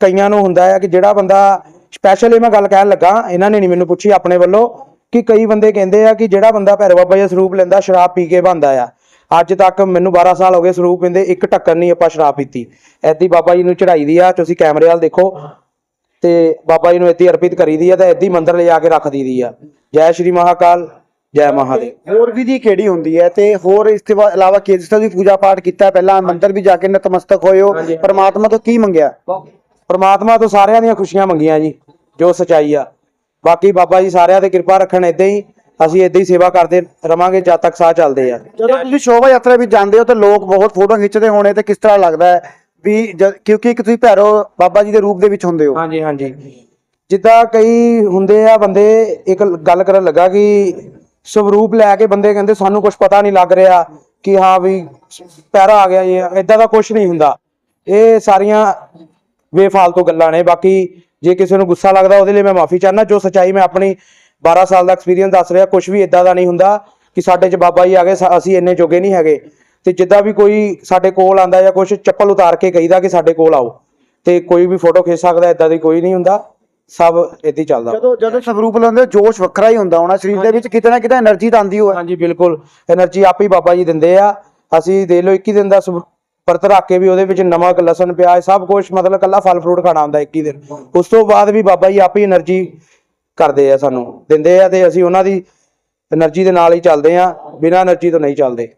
ਕਈਆਂ ਨੂੰ ਹੁੰਦਾ ਹੈ ਕਿ ਜਿਹੜਾ ਬੰਦਾ ਸਪੈਸ਼ਲ ਇਹ ਮੈਂ ਗੱਲ ਕਹਿਣ ਲੱਗਾ ਇਹਨਾਂ ਨੇ ਨਹੀਂ ਮੈਨੂੰ ਪੁੱਛੀ ਆਪਣੇ ਵੱਲੋਂ ਕਿ ਕਈ ਬੰਦੇ ਕਹਿੰਦੇ ਆ ਕਿ ਜਿਹੜਾ ਬੰਦਾ ਭੈਰੋ ਬਾਬਾ ਜੀ ਦਾ ਸਰੂਪ ਲੈਂਦਾ ਸ਼ਰਾਬ ਪੀ ਕੇ ਬੰਦਾ ਆ। ਅੱਜ ਤੱਕ ਮੈਨੂੰ 12 ਸਾਲ ਹੋ ਗਏ ਸਰੂਪ ਪੀਂਦੇ ਇੱਕ ਟੱਕਰ ਨਹੀਂ ਆਪਾਂ ਸ਼ਰਾਬ ਪੀਤੀ। ਐਦੀ ਬਾਬਾ ਜੀ ਨੂੰ ਚੜਾਈ ਦੀ ਆ ਤੁਸੀਂ ਕੈਮਰੇ ਵਾਲ ਦੇਖੋ। ਤੇ ਬਾਬਾ ਜੀ ਨੂੰ ਇੱਥੇ ਅਰਪਿਤ ਕਰੀਦੀ ਆ ਤੇ ਇੱਦੀ ਮੰਦਰ ਲਿਜਾ ਕੇ ਰੱਖ ਦਈਦੀ ਆ। ਜੈ ਸ਼੍ਰੀ ਮਹਾਕਾਲ ਜੈ ਮਹਾਦੇਵ। ਹੋਰ ਵਿਧੀ ਕਿਹੜੀ ਹੁੰਦੀ ਹੈ ਤੇ ਹੋਰ ਇਸ ਤੋਂ ਇਲਾਵਾ ਕੀ ਜਿਸ ਤਰ੍ਹਾਂ ਤੁਸੀਂ ਪੂਜਾ ਪਾਠ ਕੀਤਾ? ਪਹਿਲਾਂ ਮੰਦਿਰ ਵੀ ਜਾ ਕੇ ਨਤਮਸਤਕ ਹੋਏ ਹੋ ਹਾਂਜੀ। ਪਰਮਾਤਮਾ ਤੋਂ ਕੀ ਮੰਗਿਆ? ਪ੍ਰਮਾਤਮਾ ਤੋਂ ਸਾਰਿਆਂ ਦੀਆਂ ਖੁਸ਼ੀਆਂ ਮੰਗੀਆਂ ਜੀ ਜੋ ਸਚਾਈ ਆ। ਬਾਕੀ ਬਾਬਾ ਜੀ ਸਾਰਿਆਂ ਤੇ ਕਿਰਪਾ ਰੱਖਣ ਏਦਾਂ ਹੀ ਅਸੀਂ ਏਦਾਂ ਹੀ ਸੇਵਾ ਕਰਦੇ ਰਵਾਂਗੇ ਜਦ ਤੱਕ ਸਾਹ ਚੱਲਦੇ ਆ। ਜਦੋਂ ਤੁਸੀਂ ਸ਼ੋਭਾ ਯਾਤਰਾ ਵਿੱਚ ਜਾਂਦੇ ਹੋ ਤਾਂ ਲੋਕ ਬਹੁਤ ਫੋਟੋ ਖਿੱਚਦੇ ਹੋਣੇ ਤੇ ਕਿਸ ਤਰ੍ਹਾਂ ਲੱਗਦਾ ਹੈ ਵੀ ਕਿਉਂਕਿ ਇੱਕ ਤੁਸੀਂ ਭੈਰੋ ਬਾਬਾ ਜੀ ਦੇ ਰੂਪ ਦੇ ਵਿੱਚ ਹੁੰਦੇ ਹੋ। ਹਾਂਜੀ ਹਾਂਜੀ। ਜਿੱਦਾਂ ਕਈ ਹੁੰਦੇ ਆ ਬੰਦੇ ਇੱਕ ਗੱਲ ਕਰਨ ਲੱਗਾ ਕਿ ਸਵਰੂਪ ਲੈ ਕੇ ਬੰਦੇ ਕਹਿੰਦੇ ਸਾਨੂੰ ਕੁਝ ਪਤਾ ਨਹੀਂ ਲੱਗ ਰਿਹਾ ਕਿ ਹਾਂ ਵੀ ਪੈਰਾ ਆ ਗਿਆ ਇਹ ਇਦਾਂ ਦਾ ਕੁਝ ਨਹੀਂ ਹੁੰਦਾ। ਇਹ ਸਾਰੀਆਂ ਬੇਫਾਲਤੂ ਗੱਲਾਂ ਨੇ। ਬਾਕੀ ਜੇ ਕਿਸੇ ਨੂੰ ਗੁੱਸਾ ਲੱਗਦਾ ਉਹਦੇ ਲਈ ਮੈਂ ਮਾਫੀ ਚਾਹਨਾ ਜੋ ਸਚਾਈ ਮੈਂ ਆਪਣੀ 12 ਸਾਲ ਦਾ ਐਕਸਪੀਰੀਅੰਸ ਦੱਸ ਰਿਹਾ ਕੁਝ ਵੀ ਇਦਾਂ ਦਾ ਨਹੀਂ ਹੁੰਦਾ ਕਿ ਸਾਡੇ 'ਚ ਬਾਬਾ ਜੀ ਆ ਗਏ ਅਸੀਂ ਇੰਨੇ ਜੋਗੇ ਨਹੀਂ ਹੈਗੇ। ਤੇ ਜਿੱਦਾਂ ਵੀ ਕੋਈ ਸਾਡੇ ਕੋਲ ਆਂਦਾ ਜਾਂ ਕੁਝ ਚੱਪਲ ਉਤਾਰ ਕੇ ਕਹੀਦਾ ਕਿ ਸਾਡੇ ਕੋਲ ਆਓ ਤੇ ਕੋਈ ਵੀ ਫੋਟੋ ਖਿੱਚ ਸਕਦਾ ਇਦਾਂ ਦੀ ਕੋਈ ਨਹੀਂ ਹੁੰਦਾ। ਸਭ ਇਦਾਂ ਚੱਲਦਾ। ਜਦੋਂ ਜਦੋਂ ਸਵਰੂਪ ਲੈਂਦੇ ਜੋਸ਼ ਵੱਖਰਾ ਹੀ ਹੁੰਦਾ ਹੋਣਾ ਸਰੀਰ ਦੇ ਵਿੱਚ ਕਿਤੇ ਨਾ ਕਿਤੇ એનર્ਜੀ ਤਾਂ ਆਂਦੀ ਹੋਵੇ। ਹਾਂਜੀ ਬਿਲਕੁਲ। એનર્ਜੀ ਆਪ ਹੀ ਬਾਬਾ ਜੀ ਦਿੰਦੇ ਆ। ਅਸੀਂ ਦੇ ਲਓ 21 ਦਿਨ ਦਾ ਵਰਤ ਰੱਖ ਕੇ ਵੀ ਉਹਦੇ ਵਿੱਚ ਨਮਕ, ਲਸਣ, ਪਿਆਜ਼, ਸਭ ਕੁਝ ਮਤਲਬ ਕੱਲਾ ਫਲ ਫਰੂਟ ਖਾਣਾ ਹੁੰਦਾ ਇੱਕ ਹੀ ਦਿਨ। ਉਸ ਤੋਂ ਬਾਅਦ ਵੀ ਬਾਬਾ ਜੀ ਆਪ ਹੀ એનર્ਜੀ ਕਰਦੇ ਆ ਸਾਨੂੰ, ਦਿੰਦੇ ਆ ਤੇ ਅਸੀਂ ਉਹਨਾਂ ਦੀ એનર્ਜੀ ਦੇ ਨਾਲ ਹੀ ਚੱਲਦੇ ਆ, ਬਿਨਾਂ એનર્ਜੀ ਤੋਂ ਨਹੀਂ ਚੱਲਦੇ।